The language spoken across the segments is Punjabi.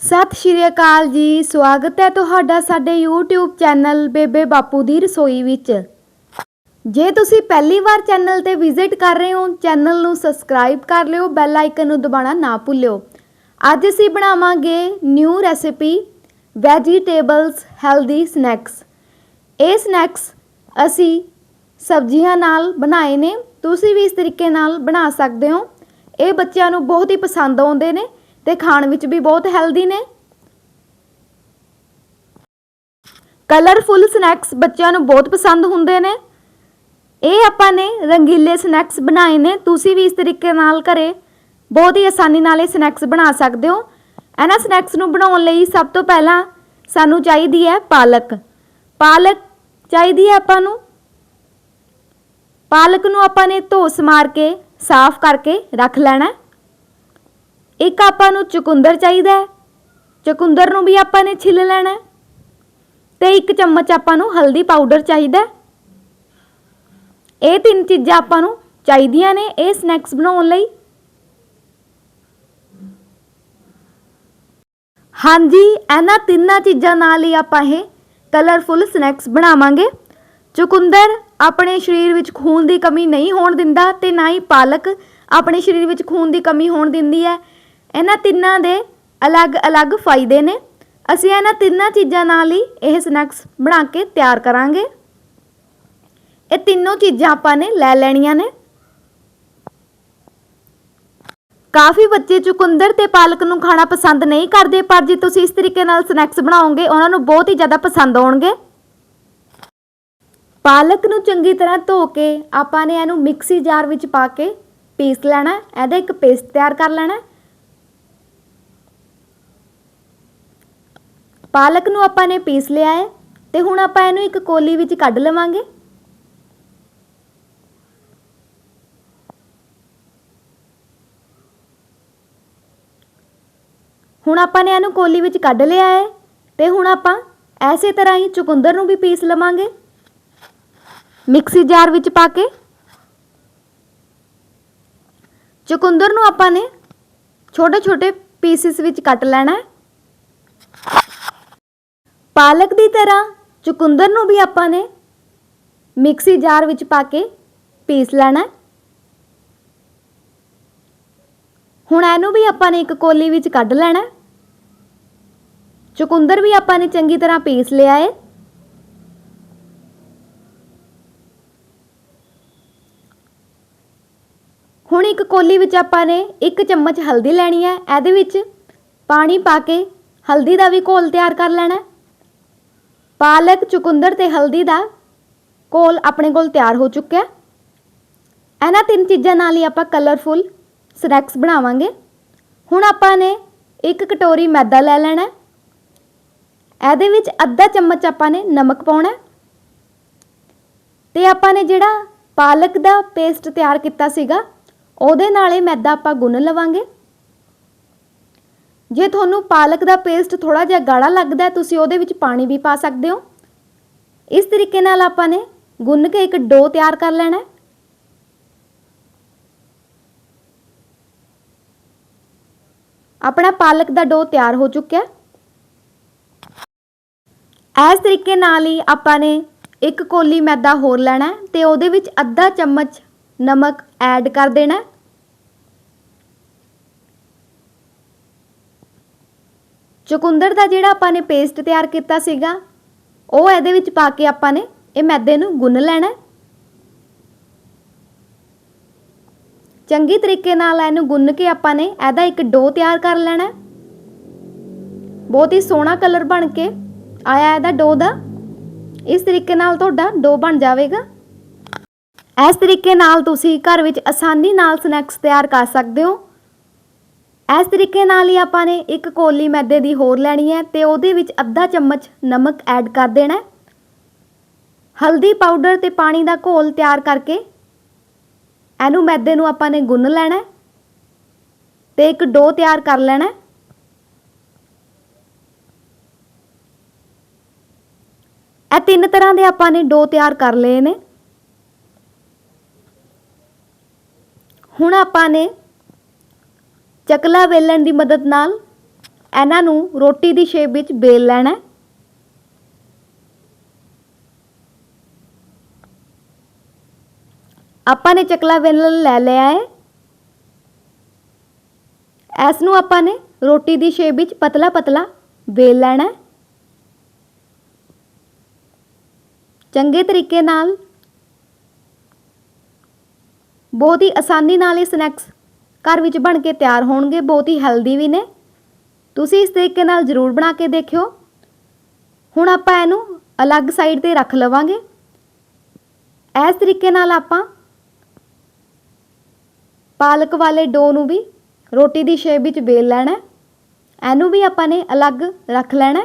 ਸਤਿ ਸ਼੍ਰੀ ਅਕਾਲ ਜੀ, ਸਵਾਗਤ ਹੈ ਤੁਹਾਡਾ ਸਾਡੇ YouTube ਚੈਨਲ ਬੇਬੇ ਬਾਪੂ ਦੀ ਰਸੋਈ ਵਿੱਚ। ਜੇ ਤੁਸੀਂ ਪਹਿਲੀ ਵਾਰ ਚੈਨਲ ਤੇ ਵਿਜ਼ਿਟ ਕਰ ਰਹੇ ਹੋ, ਚੈਨਲ ਨੂੰ ਸਬਸਕ੍ਰਾਈਬ ਕਰ ਲਿਓ, ਬੈਲ ਆਈਕਨ ਨੂੰ ਦਬਾਉਣਾ ਨਾ ਭੁੱਲਿਓ। ਅੱਜ ਅਸੀਂ ਬਣਾਵਾਂਗੇ new recipe vegetables healthy snacks. ਇਹ ਸਨੈਕਸ ਅਸੀਂ ਸਬਜ਼ੀਆਂ ਨਾਲ ਬਣਾਏ ਨੇ, ਤੁਸੀਂ ਵੀ ਇਸ ਤਰੀਕੇ ਨਾਲ ਬਣਾ ਸਕਦੇ ਹੋ। ਇਹ ਬੱਚਿਆਂ ਨੂੰ ਬਹੁਤ ਹੀ ਪਸੰਦ ਆਉਂਦੇ ਨੇ। ਤੇ ਖਾਣ ਵਿੱਚ ਵੀ ਬਹੁਤ ਹੈਲਦੀ ਨੇ। ਕਲਰਫੁੱਲ ਸਨੈਕਸ ਬੱਚਿਆਂ ਨੂੰ ਬਹੁਤ ਪਸੰਦ ਹੁੰਦੇ ਨੇ। ਇਹ ਆਪਾਂ ਨੇ ਰੰਗੀਲੇ ਸਨੈਕਸ ਬਣਾਏ ਨੇ। ਤੁਸੀਂ ਵੀ ਇਸ ਤਰੀਕੇ ਨਾਲ ਘਰੇ ਬਹੁਤ ਹੀ ਆਸਾਨੀ ਨਾਲ ਇਹ ਸਨੈਕਸ ਬਣਾ ਸਕਦੇ ਹੋ। ਇਹਨਾਂ ਸਨੈਕਸ ਨੂੰ ਬਣਾਉਣ ਲਈ ਸਭ ਤੋਂ ਪਹਿਲਾਂ ਸਾਨੂੰ ਚਾਹੀਦੀ ਹੈ ਪਾਲਕ। ਪਾਲਕ ਚਾਹੀਦੀ ਹੈ ਆਪਾਂ ਨੂੰ। ਪਾਲਕ ਨੂੰ ਆਪਾਂ ਨੇ ਧੋ ਸਮਾਰ ਕੇ ਸਾਫ਼ ਕਰਕੇ ਰੱਖ ਲੈਣਾ। ਇੱਕ ਆਪਾਂ ਨੂੰ ਚੁਕੰਦਰ ਚਾਹੀਦਾ ਹੈ ਚੁਕੰਦਰ ਨੂੰ ਵੀ ਆਪਾਂ ਨੇ ਛਿੱਲ ਲੈਣਾ ਹੈ। ਤੇ ਇੱਕ ਚਮਚ ਆਪਾਂ ਨੂੰ ਹਲਦੀ ਪਾਊਡਰ ਚਾਹੀਦਾ ਹੈ। ਇਹ ਤਿੰਨ ਚੀਜ਼ਾਂ ਆਪਾਂ ਨੂੰ ਚਾਹੀਦੀਆਂ ਨੇ ਇਹ ਸਨੈਕਸ ਬਣਾਉਣ ਲਈ ਹਾਂਜੀ, ਇਹਨਾਂ ਤਿੰਨਾਂ ਚੀਜ਼ਾਂ ਨਾਲ ਹੀ ਆਪਾਂ ਇਹ ਕਲਰਫੁੱਲ ਸਨੈਕਸ ਬਣਾਵਾਂਗੇ ਚੁਕੰਦਰ ਆਪਣੇ ਸਰੀਰ ਵਿੱਚ ਖੂਨ ਦੀ ਕਮੀ ਨਹੀਂ ਹੋਣ ਦਿੰਦਾ ਤੇ ਨਾ ਹੀ ਪਾਲਕ ਆਪਣੇ ਸਰੀਰ ਵਿੱਚ ਖੂਨ ਦੀ ਕਮੀ ਹੋਣ ਦਿੰਦੀ ਹੈ ਇਹਨਾਂ ਤਿੰਨਾਂ ਦੇ ਅਲੱਗ-ਅਲੱਗ ਫਾਇਦੇ ਨੇ। ਅਸੀਂ ਇਹਨਾਂ ਤਿੰਨਾਂ ਚੀਜ਼ਾਂ ਨਾਲ ਹੀ ਇਹ ਸਨੈਕਸ ਬਣਾ ਕੇ ਤਿਆਰ ਕਰਾਂਗੇ। ਇਹ ਤਿੰਨੋਂ ਚੀਜ਼ਾਂ ਆਪਾਂ ਨੇ ਲੈ ਲੈਣੀਆਂ ਨੇ। ਕਾਫੀ ਬੱਚੇ ਚੁਕੰਦਰ ਤੇ ਪਾਲਕ ਨੂੰ ਖਾਣਾ ਪਸੰਦ ਨਹੀਂ ਕਰਦੇ, ਪਰ ਜੇ ਤੁਸੀਂ ਇਸ ਤਰੀਕੇ ਨਾਲ ਸਨੈਕਸ ਬਣਾਓਗੇ, ਉਹਨਾਂ ਨੂੰ ਬਹੁਤ ਹੀ ਜ਼ਿਆਦਾ ਪਸੰਦ ਆਉਣਗੇ। ਪਾਲਕ ਨੂੰ ਚੰਗੀ ਤਰ੍ਹਾਂ ਧੋ ਕੇ ਆਪਾਂ ਨੇ ਇਹਨੂੰ ਮਿਕਸੀ ਜਾਰ ਵਿੱਚ ਪਾ ਕੇ ਪੀਸ ਲੈਣਾ, ਇਹਦਾ ਇੱਕ ਪੇਸਟ ਤਿਆਰ ਕਰ ਲੈਣਾ। ਪਾਲਕ ਨੂੰ ਆਪਾਂ ਨੇ ਪੀਸ ਲਿਆ ਹੈ ਤੇ ਹੁਣ ਆਪਾਂ ਇਹਨੂੰ ਇੱਕ ਕੋਲੀ ਵਿੱਚ ਕੱਢ ਲਵਾਂਗੇ। ਹੁਣ ਆਪਾਂ ਨੇ ਇਹਨੂੰ ਕੋਲੀ ਵਿੱਚ ਕੱਢ ਲਿਆ ਹੈ ਤੇ ਹੁਣ ਆਪਾਂ ਐਸੇ ਤਰ੍ਹਾਂ ਹੀ ਚੁਕੰਦਰ ਨੂੰ ਵੀ ਪੀਸ ਲਵਾਂਗੇ। ਮਿਕਸੀ ਜਾਰ ਵਿੱਚ ਪਾ ਕੇ। ਚੁਕੰਦਰ ਨੂੰ ਆਪਾਂ ਨੇ ਛੋਟੇ ਛੋਟੇ ਪੀਸਿਸ ਵਿੱਚ ਕੱਟ ਲੈਣਾ ਹੈ। ਪਾਲਕ ਦੀ ਤਰ੍ਹਾਂ ਚੁਕੰਦਰ ਨੂੰ ਵੀ ਆਪਾਂ ਨੇ ਮਿਕਸੀ ਜਾਰ ਵਿੱਚ ਪਾ ਕੇ ਪੀਸ ਲੈਣਾ ਹੁਣ ਇਹਨੂੰ ਵੀ ਆਪਾਂ ਨੇ ਇੱਕ ਕੋਲੀ ਵਿੱਚ ਕੱਢ ਲੈਣਾ ਹੈ। ਚੁਕੰਦਰ ਵੀ ਆਪਾਂ ਨੇ ਚੰਗੀ ਤਰ੍ਹਾਂ ਪੀਸ ਲਿਆ ਹੈ। ਹੁਣ ਇੱਕ ਕੋਲੀ ਵਿੱਚ ਆਪਾਂ ਨੇ ਇੱਕ ਚਮਚ ਹਲਦੀ ਲੈਣੀ ਹੈ। ਇਹਦੇ ਵਿੱਚ ਪਾਣੀ ਪਾ ਕੇ ਹਲਦੀ ਦਾ ਵੀ ਘੋਲ ਤਿਆਰ ਕਰ ਲੈਣਾ ਪਾਲਕ, ਚੁਕੰਦਰ ਤੇ ਹਲਦੀ ਦਾ ਘੋਲ ਆਪਣੇ ਕੋਲ ਤਿਆਰ ਹੋ ਚੁੱਕਿਆ ਹੈ। ਇਹਨਾਂ ਤਿੰਨ ਚੀਜ਼ਾਂ ਨਾਲ ਹੀ ਆਪਾਂ ਕਲਰਫੁਲ ਸਨੈਕਸ ਬਣਾਵਾਂਗੇ। ਹੁਣ ਆਪਾਂ ਨੇ ਇੱਕ ਕਟੋਰੀ ਮੈਦਾ ਲੈ ਲੈਣਾ ਇਹਦੇ ਵਿੱਚ ਅੱਧਾ ਚਮਚ ਆਪਾਂ ਨੇ ਨਮਕ ਪਾਉਣਾ ਹੈ। ਤੇ ਆਪਾਂ ਨੇ ਜਿਹੜਾ ਪਾਲਕ ਦਾ ਪੇਸਟ ਤਿਆਰ ਕੀਤਾ ਸੀਗਾ, ਉਹਦੇ ਨਾਲ ਇਹ ਮੈਦਾ ਆਪਾਂ ਗੁੰਨ ਲਵਾਂਗੇ। ਜੇ ਤੁਹਾਨੂੰ ਪਾਲਕ ਦਾ ਪੇਸਟ ਥੋੜਾ ਜਿਹਾ ਗਾੜਾ ਲੱਗਦਾ ਤੁਸੀਂ ਉਹਦੇ ਵਿੱਚ ਪਾਣੀ ਵੀ ਪਾ ਸਕਦੇ ਹੋ। ਇਸ ਤਰੀਕੇ ਨਾਲ ਆਪਾਂ ਨੇ ਗੁੰਨ ਕੇ ਇੱਕ ਡੋ ਤਿਆਰ ਕਰ ਲੈਣਾ ਹੈ। ਆਪਣਾ ਪਾਲਕ ਦਾ ਡੋ ਤਿਆਰ ਹੋ ਚੁੱਕਿਆ ਹੈ। ਇਸ ਤਰੀਕੇ ਨਾਲ ਹੀ ਆਪਾਂ ਨੇ ਇੱਕ ਕੋਲੀ ਮੈਦਾ ਹੋਰ ਲੈਣਾ ਹੈ ਤੇ ਉਹਦੇ ਵਿੱਚ ਅੱਧਾ ਚਮਚ ਨਮਕ ਐਡ ਕਰ ਦੇਣਾ ਚੁਕੰਦਰ ਦਾ ਜਿਹੜਾ ਆਪਾਂ ਨੇ ਪੇਸਟ ਤਿਆਰ ਕੀਤਾ ਸੀਗਾ, ਉਹ ਇਹਦੇ ਵਿੱਚ ਪਾ ਕੇ ਆਪਾਂ ਨੇ ਇਹ ਮੈਦੇ ਨੂੰ ਗੁੰਨ ਲੈਣਾ ਚੰਗੀ ਤਰੀਕੇ ਨਾਲ ਇਹਨੂੰ ਗੁੰਨ ਕੇ ਆਪਾਂ ਨੇ ਇਹਦਾ ਇੱਕ ਡੋ ਤਿਆਰ ਕਰ ਲੈਣਾ ਬਹੁਤ ਹੀ ਸੋਹਣਾ ਕਲਰ ਬਣ ਕੇ ਆਇਆ ਇਹਦਾ ਡੋ ਦਾ। ਇਸ ਤਰੀਕੇ ਨਾਲ ਤੁਹਾਡਾ ਡੋ ਬਣ ਜਾਵੇਗਾ। ਇਸ ਤਰੀਕੇ ਨਾਲ ਤੁਸੀਂ ਘਰ ਵਿੱਚ ਆਸਾਨੀ ਨਾਲ ਸਨੈਕਸ ਤਿਆਰ ਕਰ ਸਕਦੇ ਹੋ। ਇਸ ਤਰੀਕੇ ਨਾਲ ਹੀ ਆਪਾਂ ਨੇ ਇੱਕ ਕੋਲੀ ਮੈਦੇ ਦੀ ਹੋਰ ਲੈਣੀ ਹੈ ਤੇ ਉਹਦੇ ਵਿੱਚ ਅੱਧਾ ਚਮਚ ਨਮਕ ਐਡ ਕਰ ਦੇਣਾ ਹਲਦੀ ਪਾਊਡਰ ਤੇ ਪਾਣੀ ਦਾ ਘੋਲ ਤਿਆਰ ਕਰਕੇ ਇਹਨੂੰ ਮੈਦੇ ਨੂੰ ਆਪਾਂ ਨੇ ਗੁੰਨ ਲੈਣਾ ਹੈ ਤੇ ਇੱਕ ਡੋ ਤਿਆਰ ਕਰ ਲੈਣਾ ਇਹ ਤਿੰਨ ਤਰ੍ਹਾਂ ਦੇ ਆਪਾਂ ਨੇ ਡੋ ਤਿਆਰ ਕਰ ਲਏ ਨੇ। ਹੁਣ ਆਪਾਂ ਨੇ ਚਕਲਾ ਵੇਲਣ ਦੀ ਮਦਦ ਨਾਲ ਇਹਨਾਂ ਨੂੰ ਰੋਟੀ ਦੀ ਸ਼ੇਪ ਵਿੱਚ ਵੇਲ ਲੈਣਾ ਆਪਾਂ ਨੇ ਚਕਲਾ ਵੇਲਣ ਲੈ ਲਿਆ ਹੈ। ਇਸ ਨੂੰ ਆਪਾਂ ਨੇ ਰੋਟੀ ਦੀ ਸ਼ੇਪ ਵਿੱਚ ਪਤਲਾ ਪਤਲਾ ਵੇਲ ਲੈਣਾ ਚੰਗੇ ਤਰੀਕੇ ਨਾਲ, ਬਹੁਤ ਹੀ ਆਸਾਨੀ ਨਾਲ ਇਹ ਸਨੈਕਸ ਘਰ ਵਿੱਚ ਬਣ ਕੇ ਤਿਆਰ ਹੋਣਗੇ, ਬਹੁਤ ਹੀ ਹੈਲਦੀ ਵੀ ਨੇ। ਤੁਸੀਂ ਇਸ ਤਰੀਕੇ ਨਾਲ ਜ਼ਰੂਰ ਬਣਾ ਕੇ ਦੇਖਿਓ। ਹੁਣ ਆਪਾਂ ਇਹਨੂੰ ਅਲੱਗ ਸਾਈਡ ਤੇ ਰੱਖ ਲਵਾਂਗੇ। ਇਸ ਤਰੀਕੇ ਨਾਲ ਆਪਾਂ ਪਾਲਕ ਵਾਲੇ ਡੋ ਨੂੰ ਵੀ ਰੋਟੀ ਦੀ ਸ਼ੇਪ ਵਿੱਚ ਵੇਲ ਲੈਣਾ ਇਹਨੂੰ ਵੀ ਆਪਾਂ ਨੇ ਅਲੱਗ ਰੱਖ ਲੈਣਾ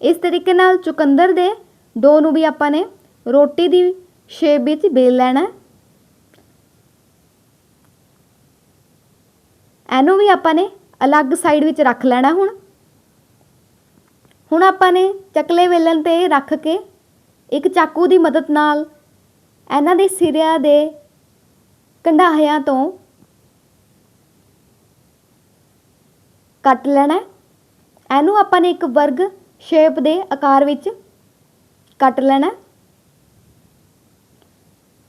ਇਸ ਤਰੀਕੇ ਨਾਲ ਚੁਕੰਦਰ ਦੇ ਡੋ ਨੂੰ ਵੀ ਆਪਾਂ ਨੇ ਰੋਟੀ ਦੀ ਸ਼ੇਪ ਵਿੱਚ ਵੇਲ ਲੈਣਾ ਇਹਨੂੰ ਵੀ ਆਪਾਂ ਨੇ ਅਲੱਗ ਸਾਈਡ ਵਿੱਚ ਰੱਖ ਲੈਣਾ ਹੁਣ। ਹੁਣ ਆਪਾਂ ਨੇ ਚੱਕਲੇ ਵੇਲਣ ਤੇ ਰੱਖ ਕੇ ਇੱਕ ਚਾਕੂ ਦੀ ਮਦਦ ਨਾਲ ਇਹਨਾਂ ਦੇ ਸਿਰਿਆਂ ਦੇ ਕੰਢਾਹਿਆਂ ਤੋਂ ਕੱਟ ਲੈਣਾ ਇਹਨੂੰ ਆਪਾਂ ਨੇ ਇੱਕ ਵਰਗ ਸ਼ੇਪ ਦੇ ਆਕਾਰ ਵਿੱਚ ਕੱਟ ਲੈਣਾ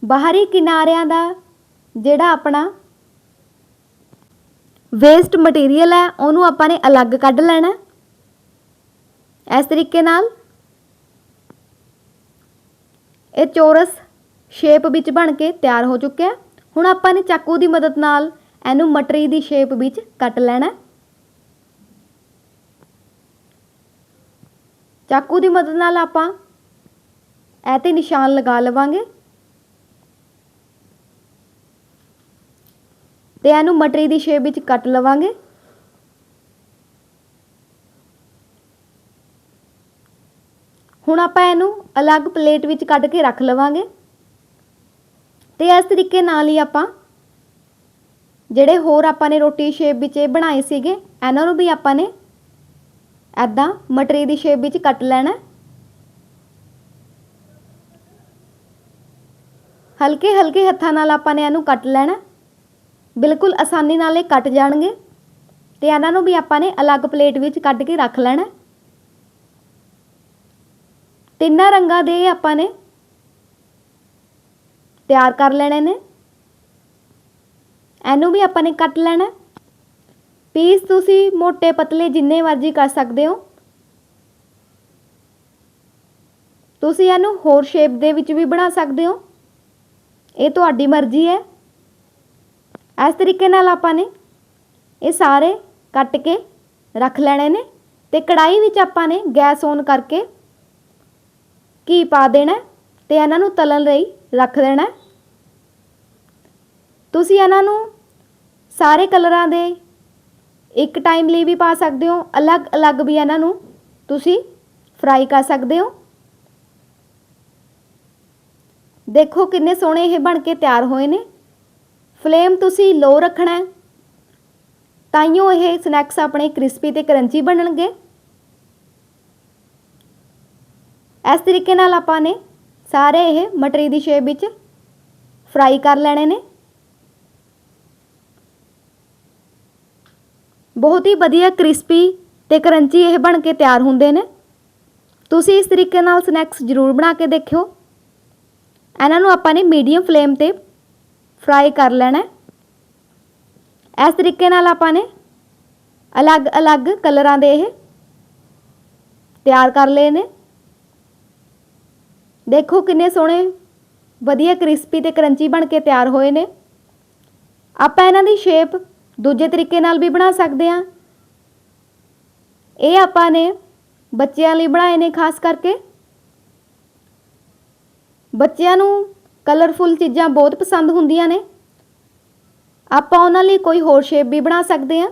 ਬਾਹਰੀ ਕਿਨਾਰਿਆਂ ਦਾ ਜਿਹੜਾ ਆਪਣਾ ਵੇਸਟ ਮਟੀਰੀਅਲ ਹੈ, ਉਹਨੂੰ ਆਪਾਂ ਨੇ ਅਲੱਗ ਕੱਢ ਲੈਣਾ ਇਸ ਤਰੀਕੇ ਨਾਲ ਇਹ ਚੌਰਸ ਸ਼ੇਪ ਵਿੱਚ ਬਣ ਕੇ ਤਿਆਰ ਹੋ ਚੁੱਕਿਆ ਹੁਣ ਆਪਾਂ ਨੇ ਚਾਕੂ ਦੀ ਮਦਦ ਨਾਲ ਇਹਨੂੰ ਮਟਰੀ ਦੀ ਸ਼ੇਪ ਵਿੱਚ ਕੱਟ ਲੈਣਾ ਚਾਕੂ ਦੀ ਮਦਦ ਨਾਲ ਆਪਾਂ ਇਹ ਤੇ ਨਿਸ਼ਾਨ ਲਗਾ ਲਵਾਂਗੇ। ਤੇ ਇਹਨੂੰ ਮਟਰੀ ਦੀ ਸ਼ੇਪ ਵਿੱਚ ਕੱਟ ਲਵਾਂਗੇ। ਹੁਣ ਆਪਾਂ ਇਹਨੂੰ ਅਲੱਗ ਪਲੇਟ ਵਿੱਚ ਕੱਢ ਕੇ ਰੱਖ ਲਵਾਂਗੇ। ਤੇ ਇਸ ਤਰੀਕੇ ਨਾਲ ਹੀ ਆਪਾਂ ਜਿਹੜੇ ਹੋਰ ਆਪਾਂ ਨੇ ਰੋਟੀ ਸ਼ੇਪ ਵਿੱਚ ਇਹ ਬਣਾਏ ਸੀਗੇ, ਇਹਨਾਂ ਨੂੰ ਵੀ ਆਪਾਂ ਨੇ ਐਦਾਂ ਮਟਰੀ ਦੀ ਸ਼ੇਪ ਵਿੱਚ ਕੱਟ ਲੈਣਾ। ਹਲਕੇ ਹਲਕੇ ਹੱਥਾਂ ਨਾਲ ਆਪਾਂ ਨੇ ਇਹਨੂੰ ਕੱਟ ਲੈਣਾ। ਬਿਲਕੁਲ ਆਸਾਨੀ ਨਾਲ ਇਹ ਕੱਟ ਜਾਣਗੇ ਤੇ ਇਹਨਾਂ ਨੂੰ ਵੀ ਆਪਾਂ ਨੇ ਅਲੱਗ ਪਲੇਟ ਵਿੱਚ ਕੱਢ ਕੇ ਰੱਖ ਲੈਣਾ। ਤਿੰਨਾਂ ਰੰਗਾਂ ਦੇ ਆਪਾਂ ਨੇ ਤਿਆਰ ਕਰ ਲੈਣੇ ਨੇ। ਇਹਨੂੰ ਵੀ ਆਪਾਂ ਨੇ ਕੱਟ ਲੈਣਾ। ਪੀਸ ਤੁਸੀਂ ਮੋٹے ਪਤਲੇ ਜਿੰਨੇ ਮਰਜ਼ੀ ਕਰ ਸਕਦੇ ਹੋ। ਤੁਸੀਂ ਇਹਨੂੰ ਹੋਰ ਸ਼ੇਪ ਦੇ ਵਿੱਚ ਵੀ ਬਣਾ ਸਕਦੇ ਹੋ। ਇਹ ਤੁਹਾਡੀ ਮਰਜ਼ੀ ਹੈ। ਇਸ ਤਰੀਕੇ ਨਾਲ ਆਪਾਂ ਨੇ ਇਹ ਸਾਰੇ ਕੱਟ ਕੇ ਰੱਖ ਲੈਣੇ ਨੇ ਤੇ ਕੜਾਈ ਵਿੱਚ ਆਪਾਂ ਨੇ ਗੈਸ ਔਨ ਕਰਕੇ ਘੀ ਪਾ ਦੇਣਾ ਤੇ ਇਹਨਾਂ ਨੂੰ ਤਲਣ ਲਈ ਰੱਖ ਦੇਣਾ ਤੁਸੀਂ ਇਹਨਾਂ ਨੂੰ ਸਾਰੇ ਕਲਰਾਂ ਦੇ ਇੱਕ ਟਾਈਮ ਲਈ ਵੀ ਪਾ ਸਕਦੇ ਹੋ, ਅਲੱਗ-ਅਲੱਗ ਵੀ ਇਹਨਾਂ ਨੂੰ ਤੁਸੀਂ ਫਰਾਈ ਕਰ ਸਕਦੇ ਹੋ। ਦੇਖੋ ਕਿੰਨੇ ਸੋਹਣੇ ਇਹ ਬਣ ਕੇ ਤਿਆਰ ਹੋਏ ਨੇ। ਫਲੇਮ ਤੁਸੀਂ ਲੋ ਰੱਖਣਾ ਹੈ। ਤਾਈਓ ਇਹ ਸਨੈਕਸ ਆਪਣੇ ਕ੍ਰਿਸਪੀ ਤੇ ਕਰੰਚੀ ਬਣਨਗੇ। ਇਸ ਤਰੀਕੇ ਨਾਲ ਆਪਾਂ ਨੇ ਸਾਰੇ ਇਹ ਮਟਰੀ ਦੀ ਸ਼ੇਪ ਵਿੱਚ ਫਰਾਈ ਕਰ ਲੈਣੇ ਨੇ। ਬਹੁਤ ਹੀ ਵਧੀਆ ਕ੍ਰਿਸਪੀ ਤੇ ਕਰੰਚੀ ਇਹ ਬਣ ਕੇ ਤਿਆਰ ਹੁੰਦੇ ਨੇ। ਤੁਸੀਂ ਇਸ ਤਰੀਕੇ ਨਾਲ ਸਨੈਕਸ ਜ਼ਰੂਰ ਬਣਾ ਕੇ ਦੇਖਿਓ। ਇਹਨਾਂ ਨੂੰ ਆਪਾਂ ਨੇ ਮੀਡੀਅਮ ਫਲੇਮ ਤੇ ਫਰਾਈ ਕਰ ਲੈਣਾ ਇਸ ਤਰੀਕੇ ਨਾਲ ਆਪਾਂ ਨੇ ਅਲੱਗ-ਅਲੱਗ ਕਲਰਾਂ ਦੇ ਇਹ ਤਿਆਰ ਕਰ ਲਏ ਨੇ। ਦੇਖੋ ਕਿੰਨੇ ਸੋਹਣੇ, ਵਧੀਆ ਕ੍ਰਿਸਪੀ ਤੇ ਕਰੰਚੀ ਬਣ ਕੇ ਤਿਆਰ ਹੋਏ ਨੇ। ਆਪਾਂ ਇਹਨਾਂ ਦੀ ਸ਼ੇਪ ਦੂਜੇ ਤਰੀਕੇ ਨਾਲ ਵੀ ਬਣਾ ਸਕਦੇ ਹਾਂ। ਇਹ ਆਪਾਂ ਨੇ ਬੱਚਿਆਂ ਲਈ ਬਣਾਏ ਨੇ ਖਾਸ ਕਰਕੇ। ਬੱਚਿਆਂ ਨੂੰ ਕਲਰਫੁੱਲ ਚੀਜ਼ਾਂ ਬਹੁਤ ਪਸੰਦ ਹੁੰਦੀਆਂ ਨੇ। ਆਪਾਂ ਉਹਨਾਂ ਲਈ ਕੋਈ ਹੋਰ ਸ਼ੇਪ ਵੀ ਬਣਾ ਸਕਦੇ ਹਾਂ।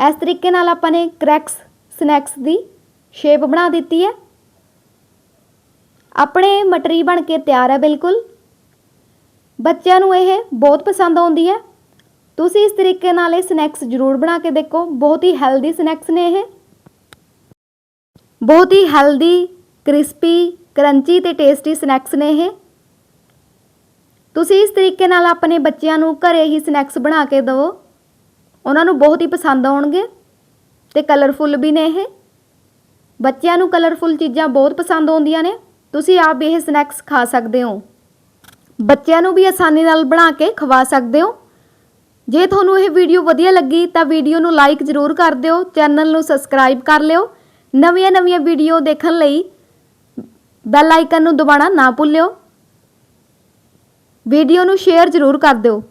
ਇਸ ਤਰੀਕੇ ਨਾਲ ਆਪਾਂ ਨੇ ਕਰੈਕਸ ਸਨੈਕਸ ਦੀ ਸ਼ੇਪ ਬਣਾ ਦਿੱਤੀ ਹੈ। ਆਪਣੇ ਮਟਰੀ ਬਣ ਕੇ ਤਿਆਰ ਹੈ ਬਿਲਕੁਲ। ਬੱਚਿਆਂ ਨੂੰ ਇਹ ਬਹੁਤ ਪਸੰਦ ਆਉਂਦੀ ਹੈ। ਤੁਸੀਂ ਇਸ ਤਰੀਕੇ ਨਾਲ ਇਹ ਸਨੈਕਸ ਜ਼ਰੂਰ ਬਣਾ ਕੇ ਦੇਖੋ। ਬਹੁਤ ਹੀ ਹੈਲਦੀ ਸਨੈਕਸ ਨੇ ਇਹ। ਬਹੁਤ ਹੀ ਹੈਲਦੀ ਕ੍ਰਿਸਪੀ ਕਰੰਚੀ ਤੇ ਟੇਸਟੀ ਸਨੈਕਸ ਨੇ ਇਹ। ਤੁਸੀਂ ਇਸ ਤਰੀਕੇ ਨਾਲ ਆਪਣੇ ਬੱਚਿਆਂ ਨੂੰ ਘਰੇ ਹੀ ਸਨੈਕਸ ਬਣਾ ਕੇ ਦਿਵੋ ਉਹਨਾਂ ਨੂੰ ਬਹੁਤ ਹੀ ਪਸੰਦ ਆਉਣਗੇ ਤੇ ਕਲਰਫੁੱਲ ਵੀ ਨੇ ਇਹ। ਬੱਚਿਆਂ ਨੂੰ ਕਲਰਫੁੱਲ ਚੀਜ਼ਾਂ ਬਹੁਤ ਪਸੰਦ ਆਉਂਦੀਆਂ ਨੇ। ਤੁਸੀਂ ਆਪ ਇਹ ਸਨੈਕਸ ਖਾ ਸਕਦੇ ਹੋ। ਬੱਚਿਆਂ ਨੂੰ ਵੀ ਆਸਾਨੀ ਨਾਲ ਬਣਾ ਕੇ ਖਵਾ ਸਕਦੇ ਹੋ। ਜੇ ਤੁਹਾਨੂੰ ਇਹ ਵੀਡੀਓ ਵਧੀਆ ਲੱਗੀ ਤਾਂ ਵੀਡੀਓ ਨੂੰ ਲਾਈਕ ਜ਼ਰੂਰ ਕਰ ਦਿਓ ਚੈਨਲ ਨੂੰ ਸਬਸਕ੍ਰਾਈਬ ਕਰ ਲਿਓ। ਨਵੀਆਂ-ਨਵੀਆਂ ਵੀਡੀਓ ਦੇਖਣ ਲਈ ਬੈਲ ਆਈਕਨ ਨੂੰ ਦਬਾਉਣਾ ਨਾ ਭੁੱਲਿਓ। ਵੀਡੀਓ ਨੂੰ ਸ਼ੇਅਰ ਜ਼ਰੂਰ ਕਰ ਦਿਓ।